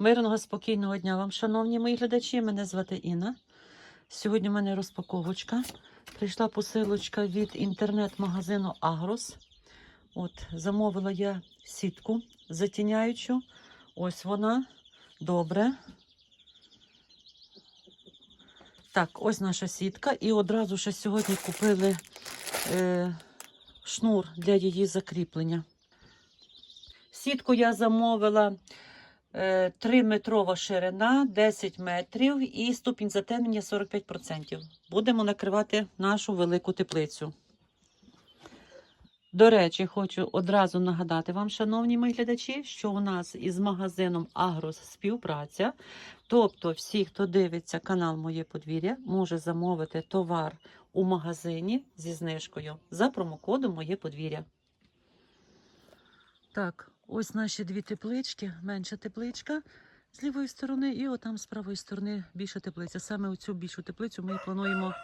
Мирного спокійного дня вам, шановні мої глядачі. Мене звати Інна. Сьогодні в мене розпаковочка. Прийшла посилочка від інтернет-магазину Агрос. От, замовила я сітку затіняючу. Ось вона. Добре. Так, ось наша сітка. І одразу ще сьогодні купили е, шнур для її закріплення. Сітку я замовила 3 метрова ширина, 10 метрів і ступінь затемнення 45%. Будемо накривати нашу велику теплицю. До речі, хочу одразу нагадати вам, шановні мої глядачі, що у нас із магазином Агрос співпраця. Тобто, всі, хто дивиться канал Моє подвір'я, може замовити товар у магазині зі знижкою за промокодом Моє подвір'я. Так, ось наші дві теплички, менша тепличка з лівої сторони, і отам з правої сторони більша теплиця. Саме оцю більшу теплицю ми плануємо,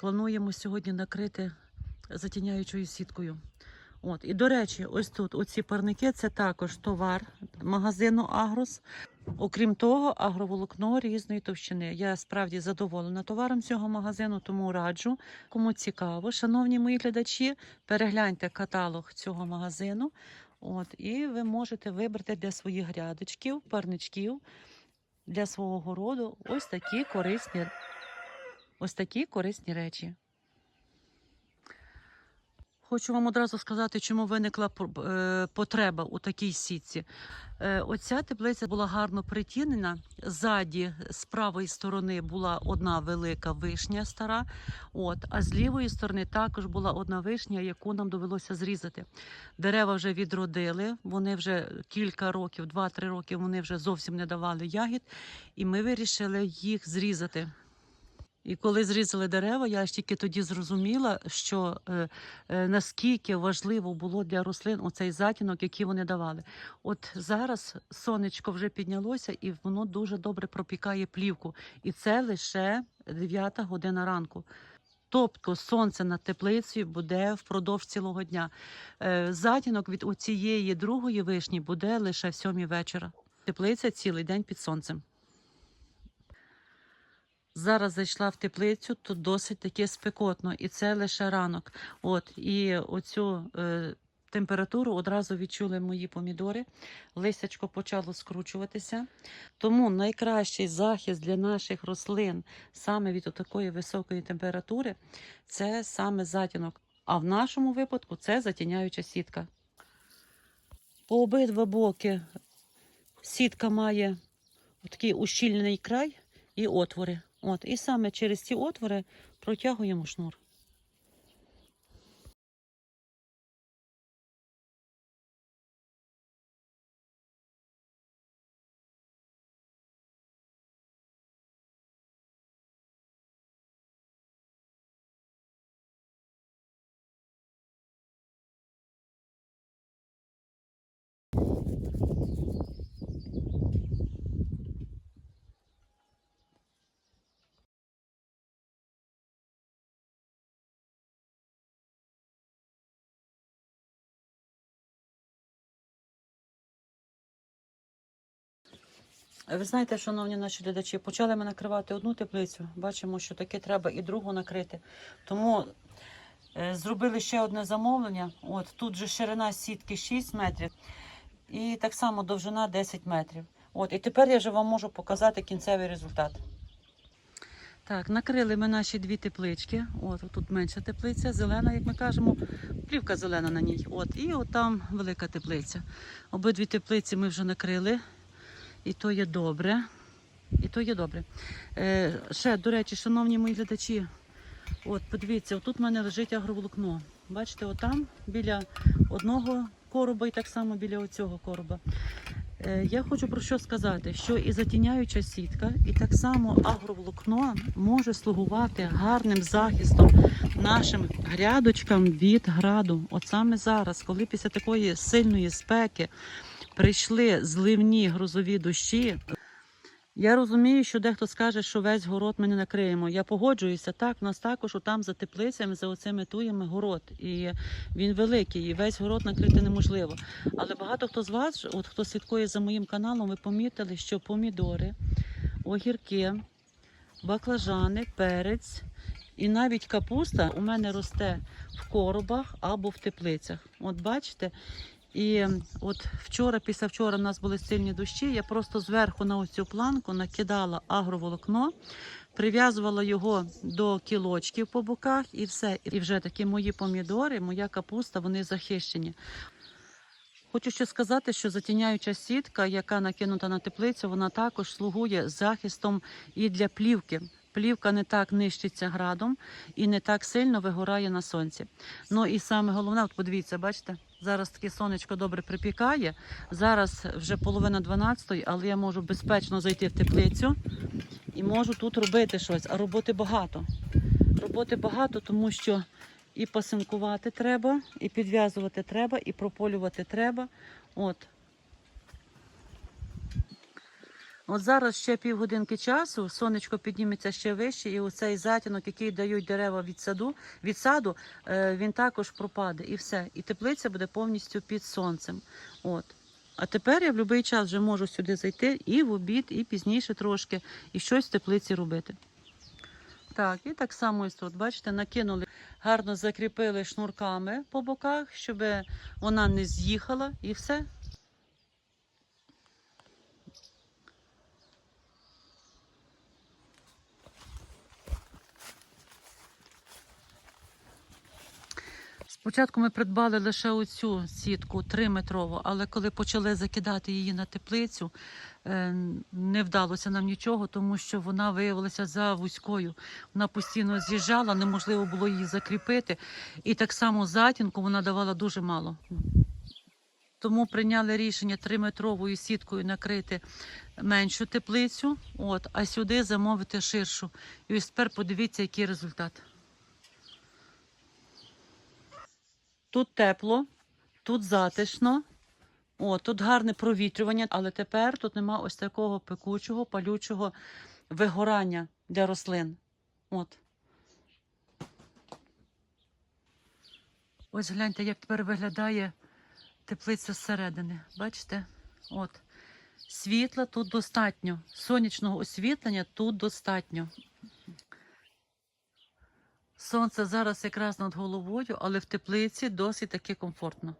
плануємо сьогодні накрити затіняючою сіткою. От, і до речі, ось тут оці парники це також товар магазину Агрос. Окрім того, агроволокно різної товщини. Я справді задоволена товаром цього магазину, тому раджу. Кому цікаво, шановні мої глядачі, перегляньте каталог цього магазину. От, і ви можете вибрати для своїх грядочків, парничків, для свого городу ось такі корисні, ось такі корисні речі. Хочу вам одразу сказати, чому виникла е, потреба у такій сітці. Е, Оця теплиця була гарно притінена. Ззаді, з правої сторони, була одна велика вишня стара. От, а з лівої сторони також була одна вишня, яку нам довелося зрізати. Дерева вже відродили, вони вже кілька років, два-три роки вони вже зовсім не давали ягід, і ми вирішили їх зрізати. І коли зрізали дерева, я ж тільки тоді зрозуміла, що е, е, наскільки важливо було для рослин оцей затінок, який вони давали. От зараз сонечко вже піднялося, і воно дуже добре пропікає плівку. І це лише 9 година ранку. Тобто сонце над теплицею буде впродовж цілого дня. Е, Затінок від оцієї другої вишні буде лише в сьомій вечора. Теплиця цілий день під сонцем. Зараз зайшла в теплицю, тут досить таки спекотно, і це лише ранок. От і оцю е, температуру одразу відчули мої помідори. Листячко почало скручуватися. Тому найкращий захист для наших рослин саме від такої високої температури це саме затінок. А в нашому випадку це затіняюча сітка. По обидва боки сітка має такий ущільнений край і отвори. От, і саме через ці отвори протягуємо шнур. Ви знаєте, шановні наші глядачі, почали ми накривати одну теплицю. Бачимо, що таки треба і другу накрити. Тому е, зробили ще одне замовлення. От тут же ширина сітки 6 метрів і так само довжина 10 метрів. От, і тепер я вже вам можу показати кінцевий результат. Так, накрили ми наші дві теплички. От тут менша теплиця, зелена, як ми кажемо, плівка зелена на ній. От, і от там велика теплиця. Обидві теплиці ми вже накрили. І то є добре. І то є добре. Е, ще, до речі, шановні мої глядачі, от подивіться, отут в мене лежить агроволокно. Бачите, отам біля одного короба і так само біля оцього короба. Е, я хочу про що сказати, що і затіняюча сітка, і так само агроволокно може слугувати гарним захистом нашим грядочкам від граду. От саме зараз, коли після такої сильної спеки прийшли зливні грозові дощі, Я розумію, що дехто скаже, що весь город ми не накриємо. Я погоджуюся. Так, у нас також там за теплицями, за оцими туями город. І він великий, і весь город накрити неможливо. Але багато хто з вас, от хто слідкує за моїм каналом, ви помітили, що помідори, огірки, баклажани, перець і навіть капуста у мене росте в коробах або в теплицях. От бачите. І от вчора, після вчора, у нас були сильні дощі. Я просто зверху на ось цю планку накидала агроволокно, прив'язувала його до кілочків по боках і все. І вже такі мої помідори, моя капуста, вони захищені. Хочу ще сказати, що затіняюча сітка, яка накинута на теплицю, вона також слугує захистом і для плівки. Плівка не так нищиться градом і не так сильно вигорає на сонці. Ну і саме головне, от подивіться, бачите, зараз таке сонечко добре припікає. Зараз вже половина 12, але я можу безпечно зайти в теплицю і можу тут робити щось. А роботи багато. Роботи багато, тому що і пасинкувати треба, і підв'язувати треба, і прополювати треба. От. От зараз ще півгодинки часу, сонечко підніметься ще вище, і оцей затінок, який дають дерева від саду, від саду, е, він також пропаде. І все. І теплиця буде повністю під сонцем. От. А тепер я в будь-який час вже можу сюди зайти і в обід, і пізніше трошки, і щось в теплиці робити. Так, і так само тут, бачите, накинули, гарно закріпили шнурками по боках, щоб вона не з'їхала, і все. Спочатку ми придбали лише оцю сітку 3-метрову, але коли почали закидати її на теплицю, е, не вдалося нам нічого, тому що вона виявилася за вузькою. Вона постійно з'їжджала, неможливо було її закріпити. І так само затінку вона давала дуже мало. Тому прийняли рішення 3-метровою сіткою накрити меншу теплицю, от, а сюди замовити ширшу. І ось тепер подивіться, який результат. Тут тепло, тут затишно, о, тут гарне провітрювання, але тепер тут нема ось такого пекучого, палючого вигорання для рослин. От. Ось гляньте, як тепер виглядає теплиця зсередини. Бачите? От. Світла тут достатньо. Сонячного освітлення тут достатньо. Сонце зараз якраз над головою, але в теплиці досить таки комфортно.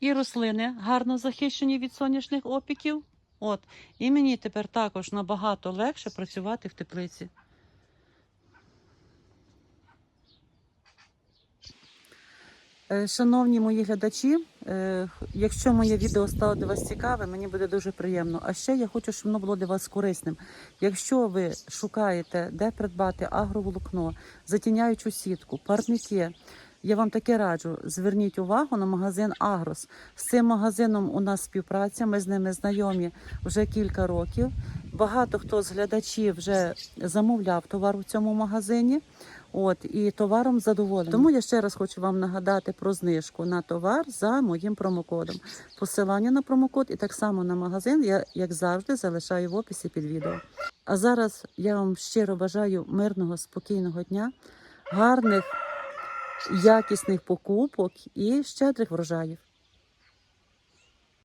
І рослини гарно захищені від сонячних опіків. От. І мені тепер також набагато легше працювати в теплиці. Шановні мої глядачі, е, якщо моє відео стало для вас цікаве, мені буде дуже приємно. А ще я хочу, щоб воно було для вас корисним. Якщо ви шукаєте, де придбати агроволокно, затіняючу сітку, парники, я вам таке раджу. Зверніть увагу на магазин Агрос. З цим магазином у нас співпраця. Ми з ними знайомі вже кілька років. Багато хто з глядачів вже замовляв товар у цьому магазині. От і товаром задоволений. Тому я ще раз хочу вам нагадати про знижку на товар за моїм промокодом. Посилання на промокод і так само на магазин я, як завжди, залишаю в описі під відео. А зараз я вам щиро бажаю мирного, спокійного дня, гарних, якісних покупок і щедрих врожаїв.